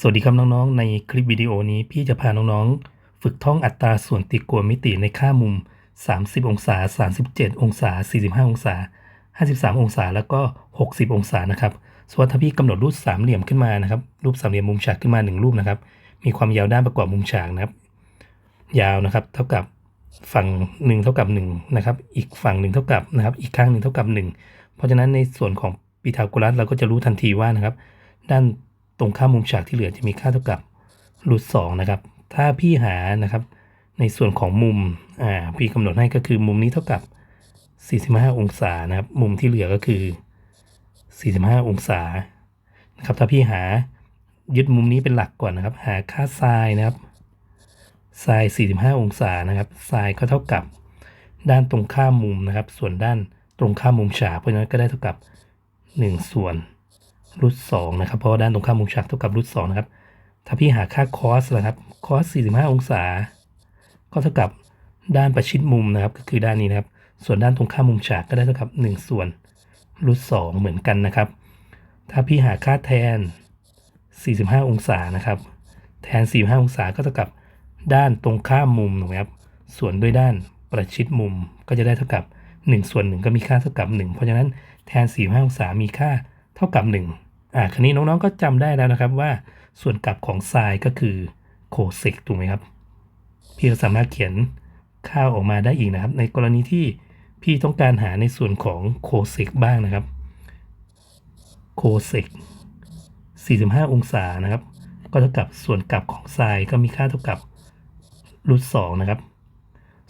สวัสดีครับน้องๆ ในคลิปวิดีโอนี้พี่จะพาน้องๆ ฝึกท่องอัตราส่วนตรีโกณมิติในค่ามุม 30 องศา 37 องศา 45 องศา 53 องศา แล้วก็ 60 องศานะครับสมมติถ้าพี่กำหนดรูปสามเหลี่ยมขึ้นมานะครับ รูปสามเหลี่ยมมุมฉากขึ้นมา 1 รูปนะครับ มีความยาวด้านประกอบมุมฉากนะครับ ยาวนะครับ เท่ากับฝั่งหนึ่งเท่ากับ 1 นะครับ อีกฝั่งหนึ่งเท่ากับนะครับ อีกข้างหนึ่งเท่ากับ 1 เพราะฉะนั้นในส่วนของปีทาโกรัสเราก็จะรู้ทันทีว่านะครับ ด้าน ตรงข้ามมุมฉากที่เหลือจะมีค่าเท่ากับรูทสองนะครับ ถ้าพี่หานะครับ ในส่วนของมุมอ่าพี่กำหนดให้ก็คือมุมนี้เท่ากับ 45 องศานะครับ มุมที่เหลือก็คือ 45 องศานะครับ ถ้าพี่หายึดมุมนี้เป็นหลักก่อนนะครับ หาค่าไซน์นะครับไซน์45 องศานะครับไซน์ก็เท่ากับด้านตรงข้ามมุมนะครับ ส่วนด้านตรงข้ามมุมฉากเพราะฉะนั้นก็ได้เท่ากับ 1 ส่วน รูทสองนะครับเพราะว่าด้านตรงข้ามมุมฉากเท่ากับรูทสองนะครับถ้าพี่หาค่าคอสนะครับคอส45องศา ก็เท่ากับด้านประชิดมุมนะครับ ก็คือด้านนี้นะครับ ส่วนด้านตรงข้ามมุมฉากก็ได้เท่ากับ1ส่วนรูทสองเหมือนกันนะครับ ถ้าพี่หาค่าแทน 45 องศานะครับ แทน 45 องศาก็เท่ากับด้านตรงข้ามมุมถูกไหมครับ ส่วนด้วยด้านประชิดมุมก็จะได้เท่ากับ 1 ส่วน 1 ก็มีค่าเท่ากับ 1 เพราะฉะนั้นแทน 45 องศามีค่าเท่ากับ 1 อ่าคราวนี้น้องๆก็จำได้แล้วนะครับว่าส่วนกลับของไซน์ก็คือโคเซกถูกไหมครับ พี่ก็สามารถเขียนค่าออกมาได้อีกนะครับ ในกรณีที่พี่ต้องการหาในส่วนของโคเซกบ้างนะครับโคเซก45 องศานะครับ ก็เท่ากับส่วนกลับของไซน์ก็มีค่าเท่ากับรูทสองนะครับ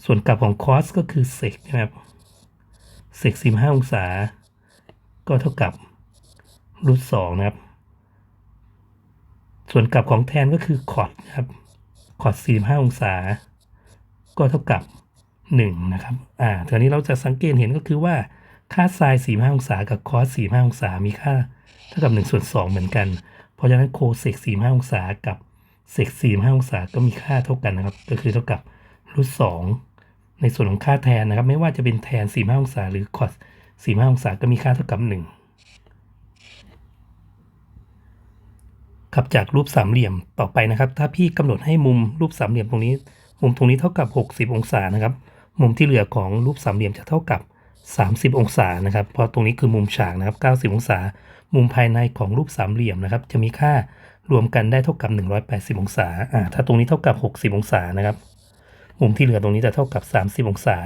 ส่วนกลับของคอสก็คือเซกนะครับเซก45 องศา ก็เท่ากับ รูทสองนะครับ ส่วนกลับของแทนก็คือคอร์ดนะครับคอร์ด45องศา ก็เท่ากับ1นะครับ อ่าทีนี้เราจะสังเกตเห็นก็คือว่าค่าไซน์45องศากับคอส45องศา มีค่าเท่ากับ1ส่วน2เหมือนกัน เพราะฉะนั้นโคเซก45องศากับเซก45องศาก็มีค่าเท่ากันนะครับ ก็คือเท่ากับรูทสองในส่วนของค่าแทนนะครับ ไม่ว่าจะเป็นแทน45องศา หรือคอส45องศาก็มีค่าเท่ากับ1 ครับจากรูปสามเหลี่ยมต่อไปนะครับ ถ้าพี่กำหนดให้มุมรูปสามเหลี่ยมตรงนี้ มุมตรงนี้เท่ากับ 60 องศานะครับ มุมที่เหลือของรูปสามเหลี่ยมจะเท่ากับ 30 องศานะครับเพราะตรงนี้คือมุมฉากนะครับ 90 องศา มุมภายในของรูปสามเหลี่ยมนะครับ จะมีค่ารวมกันได้เท่ากับ 180 องศาอ่าถ้าตรงนี้เท่ากับ 60 องศานะครับ มุมที่เหลือตรงนี้จะเท่ากับ 30 องศา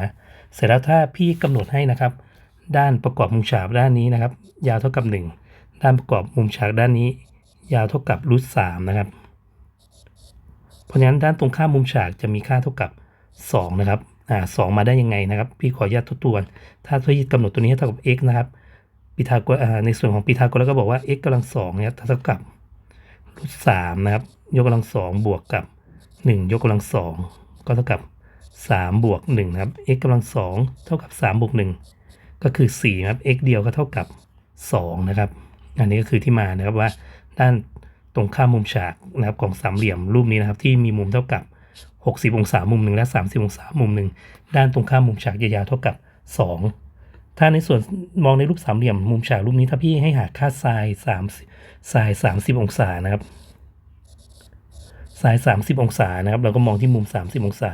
เสร็จแล้วถ้าพี่กำหนดให้นะครับ ด้านประกอบมุมฉากด้านนี้นะครับ ยาวเท่ากับ 1 ด้านประกอบมุมฉากด้านนี้ ยาวเท่ากับรูทสามนะครับ เพราะฉะนั้นด้านตรงข้ามมุมฉากจะมีค่าเท่ากับ 2 นะครับ อ่าสมาได้ยังไงนะครับ พี่ขออนุญาตทบทวน ถ้าพี่กำหนดตัวนี้ให้เท่ากับ x นะครับปีทาโกรอ่าในส่วนของปีทาโกรัสก็บอกว่า x กำลังสองเนี่ยเท่ากับรูทสามนะครับ ยกกำลังสองบวกกับ 1 ยกกำลังสองก็เท่ากับ3บวก1นะครับ x กำลังสองเท่ากับ3บวก1ก็คือ4ครับ x เดียวก็เท่ากับ 2 นะครับ อันนี้ก็คือที่มานะครับว่า ด้านตรงข้ามมุมฉากนะครับของสามเหลี่ยมรูปนี้นะครับ ที่มีมุมเท่ากับ 60 องศามุมหนึ่งและ 30 องศามุมหนึ่งด้านตรงข้ามมุมฉากยาวๆเท่ากับ 2 ถ้าในส่วนมองในรูปสามเหลี่ยมมุมฉากรูปนี้ถ้าพี่ให้หาค่าไซน์3ไซน์30องศานะครับไซน์30 องศานะครับเราก็มองที่มุม 30 องศา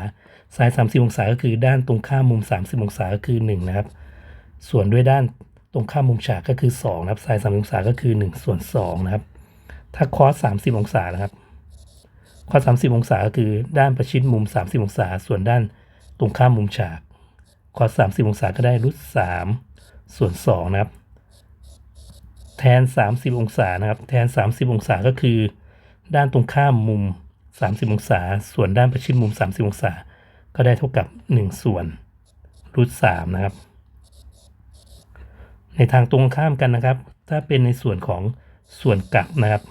ไซน์30 องศาก็คือด้านตรงข้ามมุม 30 องศาก็คือ 1 นะครับ ส่วนด้วยด้านตรงข้ามมุมฉากก็คือ 2 นะครับไซน์30 องศาก็คือ 1 ส่วน 2 นะครับ ถ้าคอส30องศานะครับคอส30องศาก็คือด้านประชิดมุม30องศา ส่วนด้านตรงข้ามมุมฉากคอส30องศาก็ได้รูท3ส่วน2นะครับ แทน30องศานะครับ แทน30องศาก็คือ ด้านตรงข้ามมุม30องศา ส่วนด้านประชิดมุม30องศา ก็ได้เท่ากับ1ส่วนรูท3นะครับ ในทางตรงข้ามกันนะครับ ถ้าเป็นในส่วนของส่วนกลับนะครับ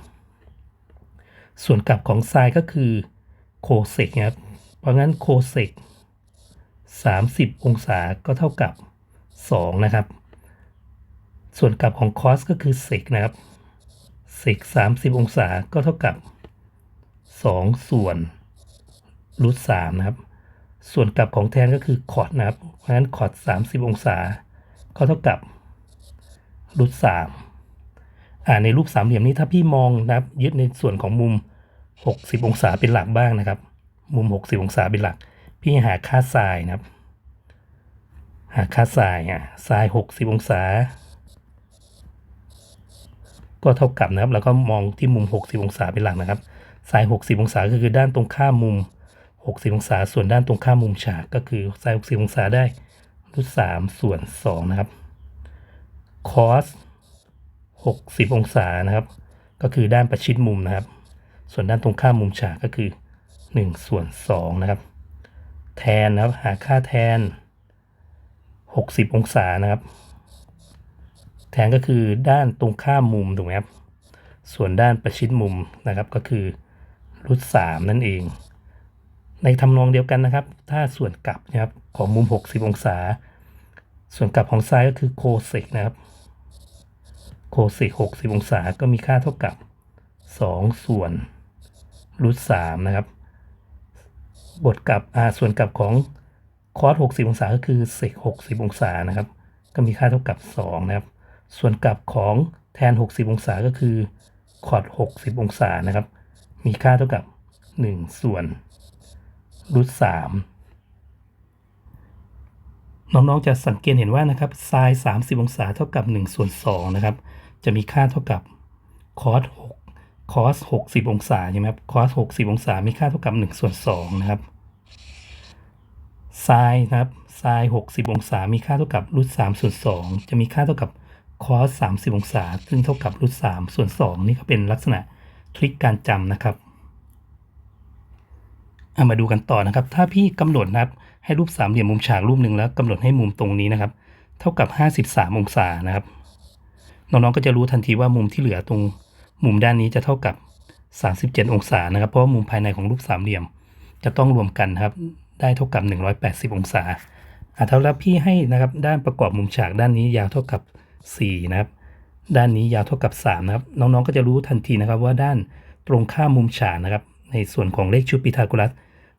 ส่วนกลับของไซน์ก็คือโคเซกนะครับ เพราะงั้นโคเซก30 องศาก็เท่ากับ 2 นะครับ ส่วนกลับของคอสก็คือเซกนะครับเซก30 องศาก็เท่ากับ 2 ส่วนรูท3นะครับ ส่วนกลับของแทนก็คือคอร์ดนะครับ เพราะฉะนั้นคอร์ด30 องศาก็เท่ากับรูท3อ่า ในรูปสามเหลี่ยมนี้ถ้าพี่มองนะครับยึดในส่วนของมุม 60 องศาเป็นหลักบ้างนะครับ มุม 60 องศาเป็นหลัก พี่หาค่าไซน์นะครับ หาค่าไซน์อะไซน์60 องศา ก็เท่ากับนะครับ แล้วก็มองที่มุม 60 องศาเป็นหลักนะครับไซน์60 องศาก็คือด้านตรงข้ามมุม 60 องศา ส่วนด้านตรงข้ามมุมฉากก็คือไซน์60 องศาได้รูท3ส่วน2นะครับคอส 60 องศานะครับ ก็คือด้านประชิดมุมนะครับ ส่วนด้านตรงข้ามมุมฉากก็คือ1ส่วน2นะครับ แทนนะครับหาค่าแทน 60 องศานะครับ แทนก็คือด้านตรงข้ามมุมถูกไหมครับ ส่วนด้านประชิดมุมนะครับก็คือรูท3นั่นเอง ในทำนองเดียวกันนะครับ ถ้าส่วนกลับนะครับของมุม 60 องศา ส่วนกลับของซ้ายก็คือโคเซกนะครับ โคเซก60 องศาก็มีค่าเท่ากับ 2 ส่วนรูท3นะครับ บทกลับอ่าส่วนกลับของคอส60 องศาก็คือเซก60 องศานะครับ ก็มีค่าเท่ากับ 2 นะครับ ส่วนกลับของแทน 60 องศาก็คือคอร์ด60 องศานะครับ มีค่าเท่ากับ 1 ส่วนรูท3น้องๆจะสังเกตเห็นว่านะครับไซน์30 องศาเท่ากับ 1 ส่วน2นะครับ จะมีค่าเท่ากับคอส6คอส60 องศาใช่ไหมครับคอส60 องศา มีค่าเท่ากับ1ส่วน2นะครับไซน์นะครับไซน์60 องศา มีค่าเท่ากับรูท3ส่วน2จะมีค่าเท่ากับคอส30 องศา ซึ่งเท่ากับรูท3ส่วน2นี่ก็เป็นลักษณะทริคการจำนะครับเอามาดูกันต่อนะครับ ถ้าพี่กำหนดนะครับ ให้รูปสามเหลี่ยมมุมฉากรูปหนึ่งแล้วกำหนดให้มุมตรงนี้นะครับ เท่ากับ 53 องศานะครับ น้องๆก็จะรู้ทันทีว่ามุมที่เหลือตรงมุมด้านนี้จะเท่ากับ 37 องศานะครับ เพราะว่ามุมภายในของรูปสามเหลี่ยม จะต้องรวมกันครับ ได้เท่ากับ 180 องศาอะเท่าแล้วพี่ให้นะครับ ด้านประกอบมุมฉากด้านนี้ยาวเท่ากับ 4 นะครับ ด้านนี้ยาวเท่ากับ 3 นะครับ น้องๆก็จะรู้ทันทีนะครับว่าด้านตรงข้ามมุมฉากนะครับ ในส่วนของเลขชุดพีทาโกรัส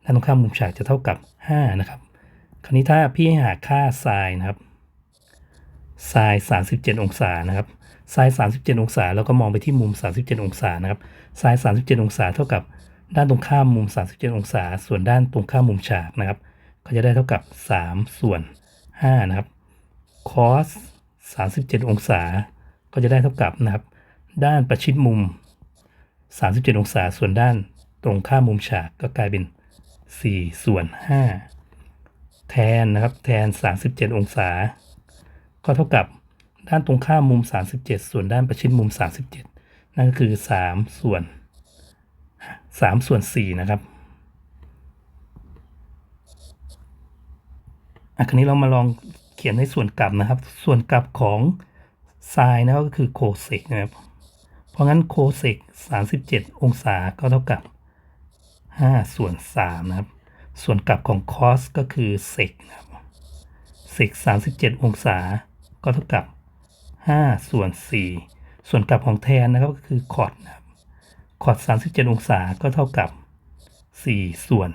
ด้านตรงข้ามมุมฉากจะเท่ากับ 5 นะครับ คราวนี้ถ้าพี่ให้หาค่าไซน์นะครับ ไซน์37 องศานะครับไซน์37 องศา แล้วก็มองไปที่มุม 37 องศานะครับไซน์37 องศาเท่ากับด้านตรงข้ามมุม 37 องศา ส่วนด้านตรงข้ามมุมฉากนะครับก็จะได้เท่ากับ 3 ส่วน 5 นะครับคอส37 องศา ก็จะได้เท่ากับนะครับ ด้านประชิดมุม 37 องศา ส่วนด้านตรงข้ามมุมฉากก็กลายเป็น 4 ส่วน 5 แทนนะครับ แทน 37 องศา ก็เท่ากับด้านตรงข้ามมุม 37 ส่วนด้านประชิดมุม 37 นั่นก็คือ 3 ส่วน 3 ส่วน 4 นะครับอะคราวนี้เรามาลองเขียนในส่วนกลับนะครับ ส่วนกลับของไซน์นะก็คือโคเซกนะครับ เพราะงั้นโคเซก37 องศาก็เท่ากับ 5 ส่วน 3 นะครับ ส่วนกลับของคอสก็คือเซกนะครับเซก37 องศา ก็เท่ากับ 5 ส่วน 4 ส่วนกลับของแทนนะครับก็คือคอร์ดนะครับคอร์ด37 องศาก็เท่ากับ 4 ส่วน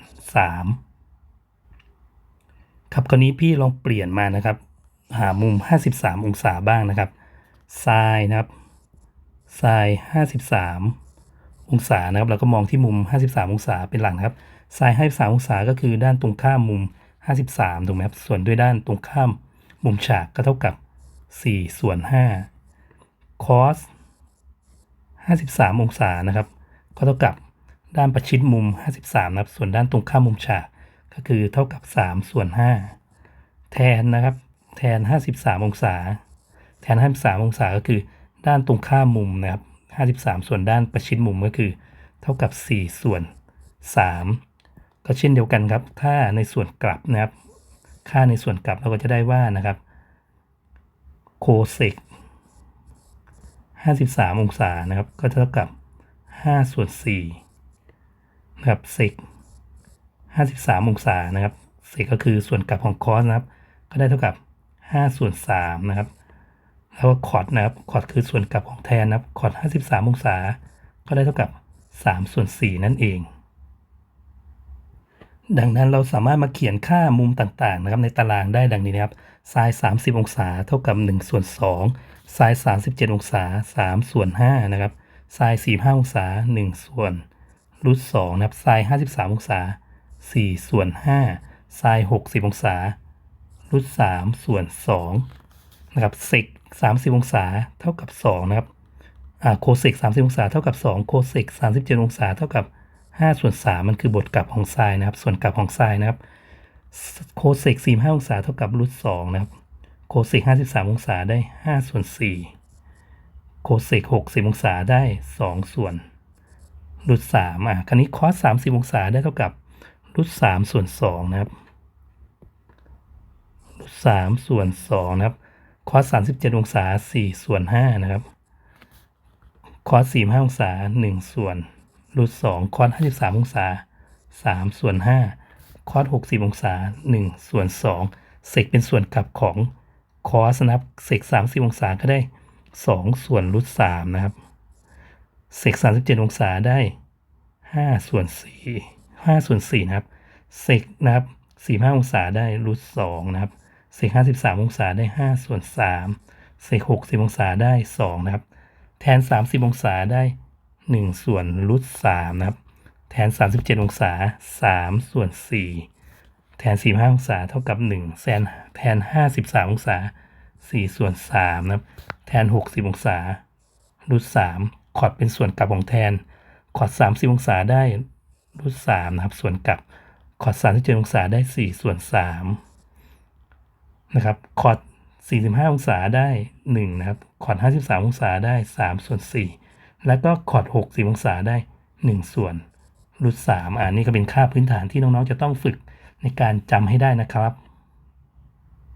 3 ครับคราวนี้พี่ลองเปลี่ยนมานะครับ หามุม 53 องศาบ้างนะครับไซน์นะครับไซน์53 องศานะครับแล้วก็มองที่มุม 53 องศาเป็นหลักครับไซน์53 องศาก็คือด้านตรงข้ามมุม 53 ถูกไหมครับ ส่วนด้วยด้านตรงข้ามมุมฉากก็เท่ากับ 4 ส่วน5คอส53 องศานะครับ ก็เท่ากับด้านประชิดมุม 53 นะครับ ส่วนด้านตรงข้ามมุมฉากก็คือเท่ากับ 3 ส่วน 5 แทนนะครับ แทน 53 องศา แทน 53 องศาก็คือด้านตรงข้ามมุมนะครับ 53 ส่วนด้านประชิดมุมก็คือ เท่ากับ 4 ส่วน 3 ก็เช่นเดียวกันครับ ถ้าในส่วนกลับนะครับ ค่าในส่วนกลับเราก็จะได้ว่านะครับ โคเซก53 องศานะครับ ก็เท่ากับ 5 ส่วน4นะครับเซก53 องศานะครับเซกก็คือส่วนกลับของคอสนะครับ ก็ได้เท่ากับ 5 ส่วน3นะครับ แล้วก็คอร์ดนะครับคอร์ดคือส่วนกลับของแทนนะครับคอร์ด53 องศา ก็ได้เท่ากับ 3 ส่วน 4 นั่นเอง ดังนั้นเราสามารถมาเขียนค่ามุมต่างๆนะครับในตารางได้ดังนี้นะครับไซน์30 องศาเท่ากับ1ส่วน2ไซน์37 องศา 3 ส่วน5นะครับไซน์45 องศา 1 ส่วนรูท2นะครับไซน์53 องศา 4 ส่วน5ไซน์60 องศารูท3ส่วน2นะครับเซก30 องศาเท่ากับ2นะครับอ่าโคเซก30 องศาเท่ากับ2โคเซก37 องศาเท่ากับ 5 ส่วน 3 มันคือบทกลับของไซน์นะครับ ส่วนกลับของไซน์นะครับโคเซก45 องศาเท่ากับรูท2นะครับโคเซก53 องศาได้ 5 ส่วน 4 โคเซก60 องศาได้ 2 ส่วนรูท3อะคราวนี้คอส30 องศาได้เท่ากับรูท3ส่วน2นะครับรูท3ส่วน2นะครับคอส37องศา4ส่วน5นะครับคอส45องศา1ส่วน รูท2คอส53องศา3ส่วน5คอส60องศา1ส่วน2เซกเป็นส่วนกลับของคอสนะครับเซก30องศาก็ได้2ส่วนรูท3นะครับเซก37องศาได้5ส่วน4 5ส่วน4นะครับเซกนะครับ45องศาได้รูท2นะครับเซก53องศาได้5ส่วน3เซก60องศาได้2นะครับ แทน30องศาได้ 1 ส่วนรูท3นะครับ แทน 37 องศา 3 ส่วน 4 แทน 45 องศาเท่ากับ 1 แทนแทน 53 องศา 4 ส่วน3นะครับ แทน 60 องศารูท3คอร์ดเป็นส่วนกลับของแทนคอร์ด30 องศาได้รูท3นะครับ ส่วนกลับคอร์ด37 องศาได้ 4 ส่วน3นะครับคอร์ด45 องศาได้ 1 นะครับคอร์ด53 องศาได้ 3 ส่วน 4 แล้วก็คอร์ด60องศาได้ 1 ส่วนรูท3อันนี้ก็เป็นค่าพื้นฐานที่น้องๆจะต้องฝึกในการจำให้ได้นะครับ